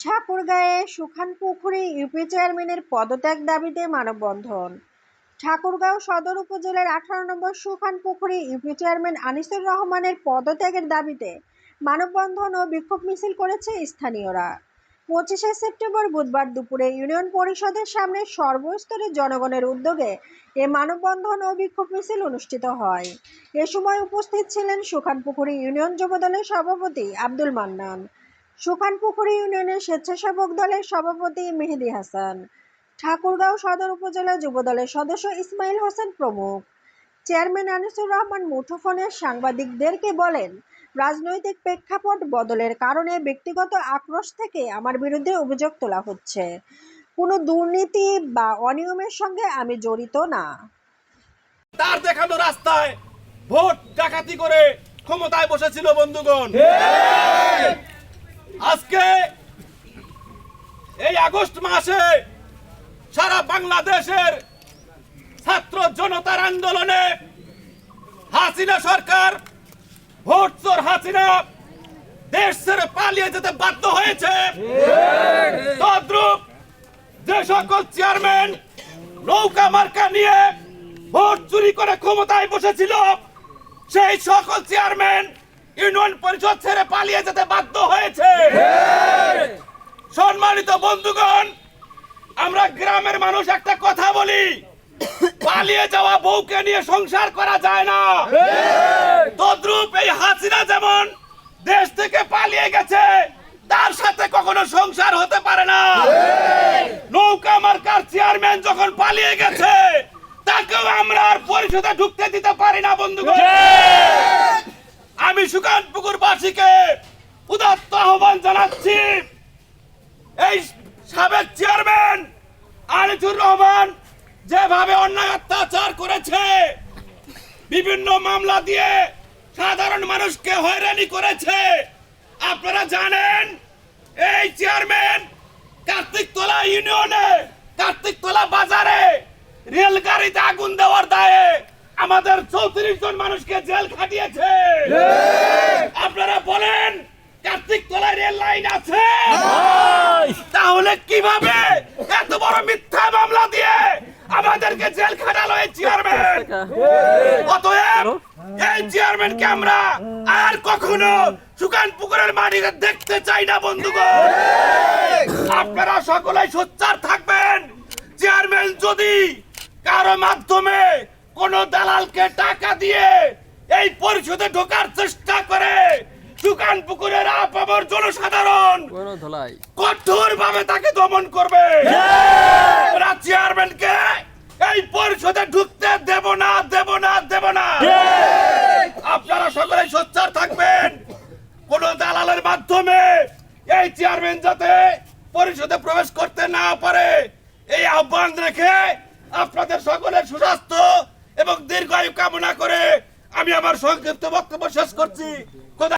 ঠাকুরগাঁয়ে সুখানপুকুরে UP চেয়ারম্যানের পদত্যাগ দাবিতে মানববন্ধন। ঠাকুরগাঁও সদর উপজেলার আঠারো নম্বর সুখানপুকুরে ইউপি চেয়ারম্যান আনিসুর রহমানের পদত্যাগের দাবিতে মানববন্ধন ও বিক্ষোভ মিছিল করেছে স্থানীয়রা। পঁচিশে সেপ্টেম্বর বুধবার দুপুরে ইউনিয়ন পরিষদের সামনে সর্বস্তরের জনগণের উদ্যোগে এ মানববন্ধন ও বিক্ষোভ মিছিল অনুষ্ঠিত হয়। এ সময় উপস্থিত ছিলেন সুখানপুকুরি ইউনিয়ন যুবদলের সভাপতি আব্দুল মান্নান। সুখানপুকুরি ইউনিয়নের স্বেচ্ছাসেবক দলের সভাপতি মেহেদি হাসান ঠাকুরগাঁও সদর উপজেলা যুবদলের সদস্য ইসমাইল হোসেন প্রমুখ। চেয়ারম্যান আনিসুর রহমান মুঠোফোনে সাংবাদিকদেরকে বলেন রাজনৈতিক প্রেক্ষাপট বদলের কারণে ব্যক্তিগত আক্রোশ থেকে আমার বিরুদ্ধে অভিযোগ তোলা হচ্ছে। কোনো দুর্নীতি বা অনিয়মের সঙ্গে আমি জড়িত না। তার দেখানো রাস্তায় ভোট ডাকাতি করে ক্ষমতায় বসেছিল বন্ধুগণ আজকে এই আগস্ট মাসে সারা বাংলাদেশের ছাত্র জনতার আন্দোলনে হাসিনা সরকার, ভোট চোর হাসিনা দেশ ছেড়ে পালিয়ে যেতে বাধ্য হয়েছে। তদ্রুপ যে সকল চেয়ারম্যান নৌকা মার্কা নিয়ে ভোট চুরি করে ক্ষমতায় বসেছিল, সেই সকল চেয়ারম্যান ইউনিয়ন পরিষদ ছেড়ে পালিয়ে যেতে বাধ্য হয়েছে। সম্মানিত বন্ধুগণ, আমরা গ্রামের মানুষ একটা কথা বলি। পালিয়ে যাওয়া বউকে নিয়ে সংসার করা যায় না। তদ্রুপ এই হাসিনা যেমন দেশ থেকে পালিয়ে গেছে, তার সাথে কখনো সংসার হতে পারে না। নৌকা মার্কার চেয়ারম্যান যখন পালিয়ে গেছে, তাকেও আমরা আর পরিষদে ঢুকতে দিতে পারি না, বন্ধুগণ। আমি সুকান পুকুরবাসীকে উদাত্ত আহ্বান জানাচ্ছি। এই সাবেক চেয়ারম্যান আনিসুর রহমান যেভাবে অন্যায় অত্যাচার করেছে বিভিন্ন মামলা দিয়ে সাধারণ মানুষকে হয়রানি করেছে আপনারা জানেন এই চেয়ারম্যান কার্তিকতলা ইউনিয়নে কার্তিকতলা বাজারে রেলগাড়িতে আগুন দেওয়ার দায়ে আমাদের চৌত্রিশ জন মানুষকে জেল খাটিয়েছে। আপনারা বলেন কার্তিকতলা রেল লাইন আছে? তাহলে কীভাবে এত বড় মিথ্যা মামলা দিয়ে আমাদেরকে জেল খাটালো এই চেয়ারম্যান অতএব এই চেয়ারম্যানকে আমরা আর কখনো সুকান পুকুরের মাটিতে দেখতে চাই না বন্ধুগণ। আপনারা সকলেই সোচ্চার থাকবেন। চেয়ারম্যান যদি কারও মাধ্যমে কোন দালালকে টাকা দিয়ে এই পরিষদে ঢোকার চেষ্টা করে সুকান পুকুরের আপামর জনসাধারণ কোনো ধলাই। কঠোর ভাবে তাকে দমন করবে। চেয়ারম্যানকে এই পরিষদে ঢুকতে দেব না দেব না দেব না। আপনারা সকলে সোচ্চার থাকবেন। কোন দালালের মাধ্যমে এই চেয়ারম্যান যাতে পরিষদে প্রবেশ করতে না পারে এই আহ্বান রেখে আপনাদের সকলের সুস্বাস্থ্য এবং দীর্ঘায়ু কামনা করে আমি আমার সংক্ষিপ্ত বক্তব্য শেষ করছি।